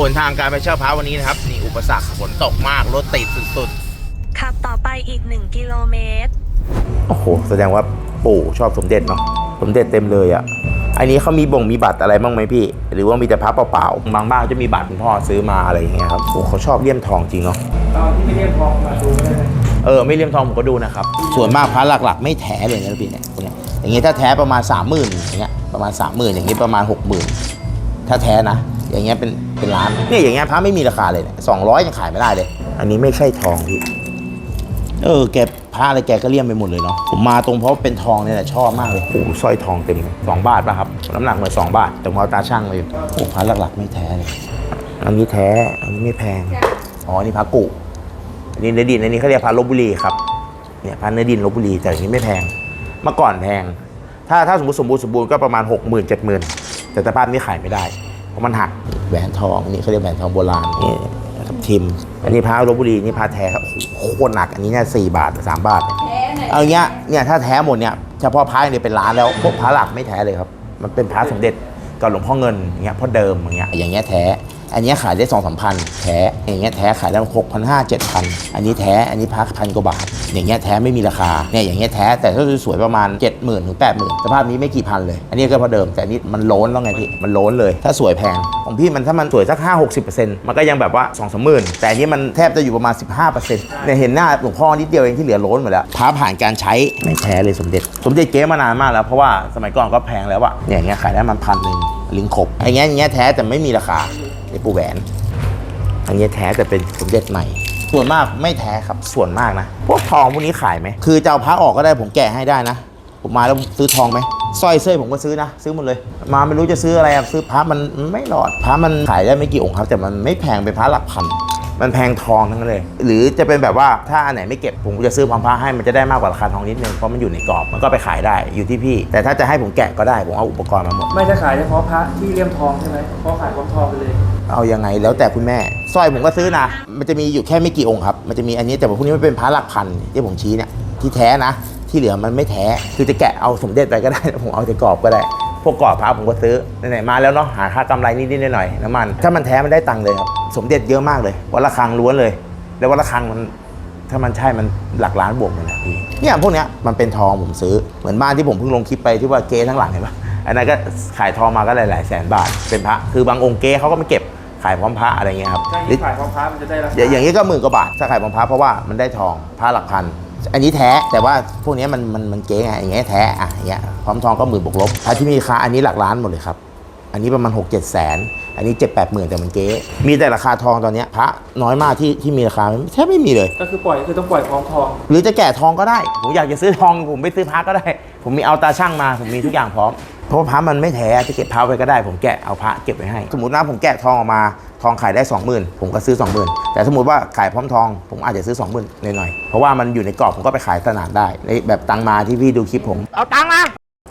หนทางการไปเช่าพระวันนี้นะครับนี่อุปสรรคฝนตกมากรถติดสุดขับต่อไปอีก 1 กิโลเมตรๆโอ้โห แสดงว่าปู่ชอบสมเด็จเนาะสมเด็จเต็มเลยอะ่ะอันนี้เขามีบ่งมีบัตรอะไรบ้างไหมพี่ หรือว่ามีแต่พระเปล่าๆบางบ้านจะมีบัตรคุณพ่อซื้อมาอะไรอย่างเงี้ยครับโอ้เขาชอบเลี่ยมทองจริงเนาะตอนที่ไม่เรียกทองมาดูได้เลยเออไม่เลี่ยมทองผมก็ดูนะครับส่วนมากพระหลักๆ ไม่แท้เลยนะพี่เนี่ยพวกเนี้ยอย่างงี้ถ้าแท้ประมาณ3 0,000อย่างเงี้ยประมาณ3 0,000อย่างงี้ประมาณ60,000ถ้าแท้นะ อย่างเงี้ยเป็นเป็นล้านเนี่ยอย่างเงี้ยพระไม่มีราคาเลยเนี่ยสองร้อยยังขายไม่ได้เลย อันนี้ไม่ใช่ทองพี่เออแกพระอะไรแกก็เลี่ยมไปหมดเลยเนาะผมมาตรงเพราะเป็นทองเนี่ยแหละชอบมากเลยโอ้โหสร้อยทองเต็มเลยสองบาทป่ะครับน้ำหนักเหมือนสองบาท แต่ผมเอาตาช่างเลยโอ้โหพระหลักๆ ไม่แท้เลยอันนี้แท้อันนี้ไม่แพงอ๋ออันนี่พระกุอันนี้เนื้อดินอันนี้เขาเรียกพาลบบุรีครับเนี่ยพันเนื้อดินลบบุรีแต่อย่างนี้ไม่แพง เมื่อก่อนแพง ถ้าถ้าสมมติสมบูรณ์สมบูรณ์ก็ประมาณ6 0 0 0 0 7 0 0 0 0แต่สภาพนี้ขายไม่ได้ เพราะมันหักแหวนทองอันนี้เขาเรียกแหวนทองโบราณนี่ครับทิม อันนี้พระลบบุรีนี่พระแท้ครับโอ้โหโคตรหนักอันนี้เนี่ยสี่บาทสามบาทเนี่ยเอาเงี้ยเนี่ยถ้าแท้หมดเนี่ยเฉพาะพระอย่างเดียวเป็นล้านแล้วพวกพระหลักไม่แท้เลยครับ มันเป็นพระสมเด็จกับหลวงพ่อเงินอย่างเงี้ยพ่อเดิมอย่างเงี้ยอย่างเงี้ยแท้ อันนี้ขายได้สองสามพันแท้อย่างเงี้ยแท้ขายได้หกพันห้าเจ็ดพันอันนี้แท้อันนี้พักพันกว่าบาท อย่างเงี้ยแท้ไม่มีราคาเนี่ยอย่างเงี้ยแท้แต่ถ้าสวยๆประมาณ7 0 0 0 0ถึงแปดหมื่นสภาพนี้ไม่กี่พันเลย อันนี้ก็พอเดิมแต่นนี้มันโล้นแล้วไงพี่มันโล้นเลย ถ้าสวยแพงของพี่มันถ้ามันสวยสัก 5 60มันก็ยังแบบว่า2องสามหมื่นแต่อันนี้มันแทบจะอยู่ประมาณ 15เนี่ยเห็นหน้าหลวงพ่อนิดเดียวเองที่เหลือโล้นหมดแล้วพระผ่านการใช้ไม่แท้เลยสมเด็จ สมเด็จเก๊มานานมากแล้วเพราะว่าสมัยก่อนก็แพงแล้วอะเนี่ยอย่างเงี้ยขายได้มันพันหนึ่ง ลิงขบอย่างเงี้ยอย่างเงี้ยแท้แต่ไม่มีราคาในปูแหวน อันนี้แท้แต่เป็นสมเด็จใหม่ ส่วนมากไม่แท้ครับส่วนมากนะพวกทองพวกนี้ขายไหมคือจะเอาพระออกก็ได้ผมแกะให้ได้นะ ผมมาแล้วซื้อทองไหมสร้อยเส้ยผมก็ซื้อนะ ซื้อหมดเลย มาไม่รู้จะซื้ออะไรอะซื้อพระมันไม่หลอดพระมันขายได้ไม่กี่องค์ครับ แต่มันไม่แพงเป็นพระหลักพัน มันแพงทองทั้งนั้นเลย หรือจะเป็นแบบว่าถ้าอันไหนไม่เก็บผมก็จะซื้อพร้อมพระให้มันจะได้มากกว่าราคาทองนิดนึงเพราะมันอยู่ในกรอบมันก็ไปขายได้อยู่ที่พี่ แต่ถ้าจะให้ผมแกะก็ได้ผมเอาอุปกรณ์มาหมดไม่จะขายเฉพาะพระที่เลี่ยมทองใช่ไหมเพราะขายพร้อมทองไปเลย เอายังไงแล้วแต่คุณแม่สร้อยผมก็ซื้อนะ มันจะมีอยู่แค่ไม่กี่องค์ครับมันจะมีอันนี้แต่ว่าพวกนี้มันเป็นพระหลักพันที่ผมชี้เนี่ยที่แท้นะ ที่เหลือมันไม่แท้คือจะแกะเอาสมเด็จไปก็ได้ผมเอาแต่กรอบก็ได้พ วกกรอบพระผมก็ซื้อไหนๆมาแล้วเนาะหาค่ากำไรนิดๆหน่อยๆน้ำมันถ้ามันแท้มันได้ตังค์เลยครับสมเด็จเยอะมากเลยวันละครังล้วนเลย แล้ววันละครังมันถ้ามันใช่มันหลักล้านบวกเลยนะพี่เนี่ยพวกเนี้ยมันเป็นทองผมซื้อเหมือนบ้านที่ผมเพิ่งลงคลิปไปที่ว่าเก๊ทั้งหลังเห็นปะอันนั้นก็ขายทองมาก็หลายๆแสนบาทเป็นพระคือบางองค์เก๊เขาก็ไม่เก็บขายพร้อมพระอะไรเงี้ยครับถ้าหรือขายพร้อมพระมันจะได้ราคาอย่างอย่างนี้ก็หมื่นกว่าบาทถ้าขายพร้อมพระเพราะว่ามันได้ทองพระหลักพัน อันนี้แท้แต่ว่าพวกเนี้ยมันมันมันเก๊ไงอย่างเงี้ยแท้อะอย่างเงี้ยพร้อมทองก็หมื่นบวกลบพระที่มีราคาอันนี้หลักล้านหมดเลยครับอันนี้ประมาณ 6 7แสน อันนี้ 7 8หมื่นแต่มันเก๊ มีแต่ราคาทองตอนเนี้ยพระน้อยมากที่ที่มีราคาแทบไม่มีเลย ก็คือปล่อยคือต้องปล่อยพร้อมทอง หรือจะแกะทองก็ได้ ผมอยากจะซื้อทองผมไปซื้อพระก็ได้ ผมมีเอาตาช่างมา ผมมีทุกอย่างพร้อม เพราะว่าพระมันไม่แท้จะเก็บพระไว้ก็ได้ ผมแกะเอาพระเก็บไว้ให้ สมมติว่าผมแกะทองออกมาทองขายได้ 20,000 ผมก็ซื้อ 20,000 แต่สมมติว่าขายพร้อมทอง ผมอาจจะซื้อ 20,000หน่อยๆเพราะว่ามันอยู่ในกรอบผมก็ไปขายตลาดได้ในแบบตังมาที่พี่ดูคลิปผม เอาตังมา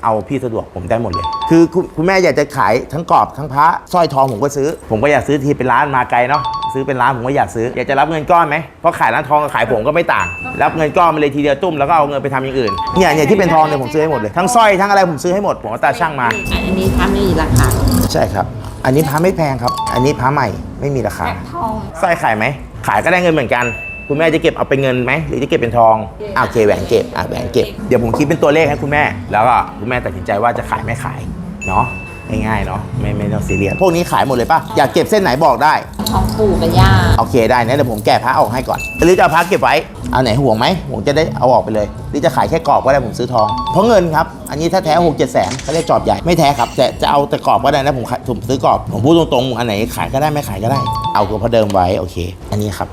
เอาพี่สะดวกผมได้หมดเลย คือคุณคุณแม่อยากจะขายทั้งกรอบทั้งพระสร้อยทองผมก็ซื้อ ผมก็อยากซื้อทีเป็นร้านมาไกลเนาะ ซื้อเป็นร้านผมก็อยากซื้อ อยากจะรับเงินก้อนไหมเพราะขายร้านทองกับขายผมก็ไม่ต่าง รับเงินก้อนมาเลยทีเดียวตุ้มแล้วก็เอาเงินไปทำอย่างอื่นเนี่ยเนี่ยที่เป็นทองเนี่ยผมซื้อให้หมดเลยทั้งสร้อยทั้งอะไรผมซื้อให้หมดผมเอาตาช่างมา อันนี้ถ้าไม่มีราคาใช่ครับ อันนี้พระไม่แพงครับ อันนี้พระใหม่ไม่มีราคา ทอง สร้อยขายไหม ขายก็ได้เงินเหมือนกัน คุณแม่จะเก็บเอาเป็นเงินไหมหรือจะเก็บเป็นทองอะโอเคแหวนเก็บอะแหวนเก็บ เดี๋ยวผมคิดเป็นตัวเลขให้คุณแม่ แล้วก็คุณแม่ตัดสินใจว่าจะขายไม่ขายเนาะ ง่ายๆเนาะไม่ไม่ต้องซีเรียสพวกนี้ขายหมดเลยป่ะ อยากเก็บเส้นไหนบอกได้ทองปู่กับย่าโอเคได้นะเดี๋ยวผมแกะพระออกให้ก่อนหรือจะเอาพระเก็บไว้ เอาไหนห่วงไหมผมจะได้เอาออกไปเลย หรือจะขายแค่กรอบก็ได้ผมซื้อทอง เพราะเงินครับ อันนี้ถ้าแท้หกเจ็ดแสนเขาเรียกจอบใหญ่ไม่แท้ครับแต่จะเอาแต่กรอบก็ได้นะผมขายผมซื้อกรอบผมพูดตรงๆอันไหนขายก็ได้ไม่ขายก็ได้ เอาตัวพอเดิมไว้โอเค อันนี้ครับ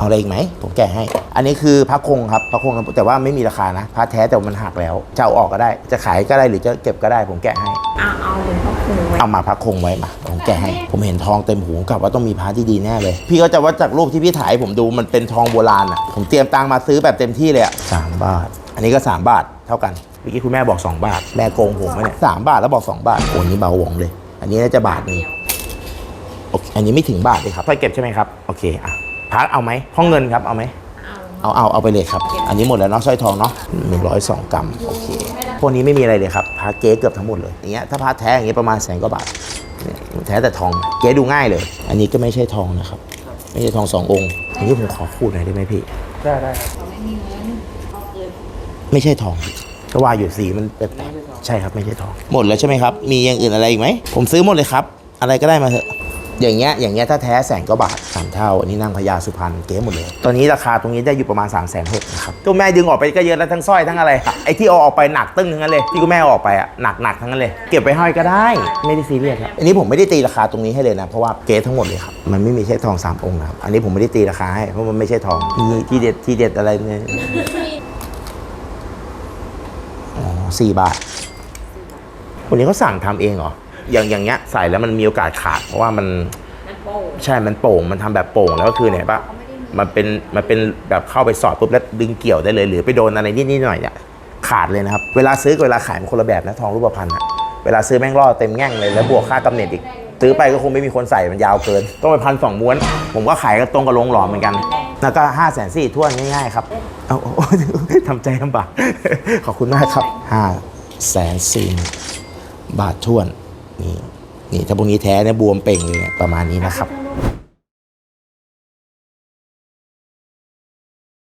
เอาอะไรอีกไหมผมแกะให้ อันนี้คือพระคงครับพระคงแต่ว่าไม่มีราคานะพระแท้แต่ว่ามันหักแล้วจะเอาออกก็ได้ จะขายก็ได้หรือจะเก็บก็ได้ ผมแกะให้ เอาเอาหลวงพ่อครูไว้เอามาพักคงไว้มาผมแกะให้ ผมเห็นทองเต็มหูกลับว่าต้องมีพระที่ดีแน่เลย พี่ก็จะว่าจากรูปที่พี่ถ่ายให้ผมดูมันเป็นทองโบราณอะผมเตรียมตังค์มาซื้อแบบเต็มที่เลยอะสามบาท อันนี้ก็ 3 บาทเท่ากันเมื่อกี้คุณแม่บอก 2 บาท แม่โกงผมไหมเนี่ยสามบาทแล้วบอก 2 บาทโอ้นี่เบาหวงเลย อันนี้น่าจะบาทหนึงโอเคอันนี้ไม่ถึงบาทเลยครับไปเก็บใช่ไหมครับ โอเคอะ พักเอาไหมห้องเงินครับเอาไหมเอาเอาเอาไปเลยครับ อันนี้หมดแล้วเนาะสร้อยทองเนาะหนึ่งร้อยสองกรัมโอเคพวกนี้ไม่มีอะไรเลยครับพาเก๊เกือบทั้งหมดเลยอย่างเงี้ยถ้าพาแท้อย่างเงี้ยประมาณแสนกว่าบาทเนี่ยแท้แต่ทองเก๊ดูง่ายเลย อันนี้ก็ไม่ใช่ทองนะครับ ไม่ใช่ทองสององค์อันนี้ผมขอคูดหน่อยได้ไหมพี่ได้ได้ครับไม่ใช่ทองก็ว่าอยู่สีมันแปลกๆใช่ครับไม่ใช่ทอง หมดแล้วใช่ไหมครับ มีอย่างอื่นอะไรอีกไหมผมซื้อหมดเลยครับ อะไรก็ได้มาเถอะ อย่างเงี้ยอย่างเงี้ยถ้าแท้แสนกว่าบาทสามเท่า อันนี้นางพญาสุพรรณเก๋หมดเลย ตอนนี้ราคาตรงนี้ได้อยู่ประมาณ3ามแสนหกนะครับตัวแม่ดึงออกไปก็เยอะแล้วทั้งสร้อยทั้งอะไร ไอ้ที่เอาออกไปหนักตึ้งทั้งนั้นเลยที่คุณแม่เอาออกไปอะหนักหนักทั้งนั้นเลย เก็บไปห้อยก็ได้ ไม่ได้ซีเรียสครับอันนี้ผมไม่ได้ตีราคาตรงนี้ให้เลยนะเพราะว่าเก๋ทั้งหมดเลยครับมันไม่มีใช่ทองสามองค์นะครับอันนี้ผมไม่ได้ตีราคาให้เพราะมันไม่ใช่ทองนี่ที่เด็ดที่เด็ดอะไรเนี่ยอ๋อสี่บาทวันนี้เขาสั่งทำเองเหรอ อย่างอย่างเงี้ยใส่แล้วมันมีโอกาสขาด เพราะว่ามันมันโป่งใช่มันโป่งมันทำแบบโป่งแล้วก็คือเนี่ยปะมันเป็นมันเป็นแบบเข้าไปสอดปุ๊บแล้วดึงเกี่ยวได้เลย หรือไปโดนอะไรนิดนิดหน่อยเนี่ยขาดเลยนะครับ เวลาซื้อกับเวลาขายมันคนละแบบนะทองรูปพรรณอะเวลาซื้อแม่งล่อเต็มแง่งเลยแล้วบวกค่ากำเนิดอีก ซื้อไปก็คงไม่มีคนใส่มันยาวเกิน ต้องไปพันสองม้วน ผมก็ขายก็ตรงกับโรงหลอมเหมือนกัน แล้วก็ห้าแสนสี่ทั่วนง่ายๆครับเอาเอาทำใจลำบากขอบคุณมากครับห้าแสนสี่บาททั่วน นี่นี่ถ้าพวกนี้แท้เนี่ยบวมเป่งเลยยประมาณนี้นะครับ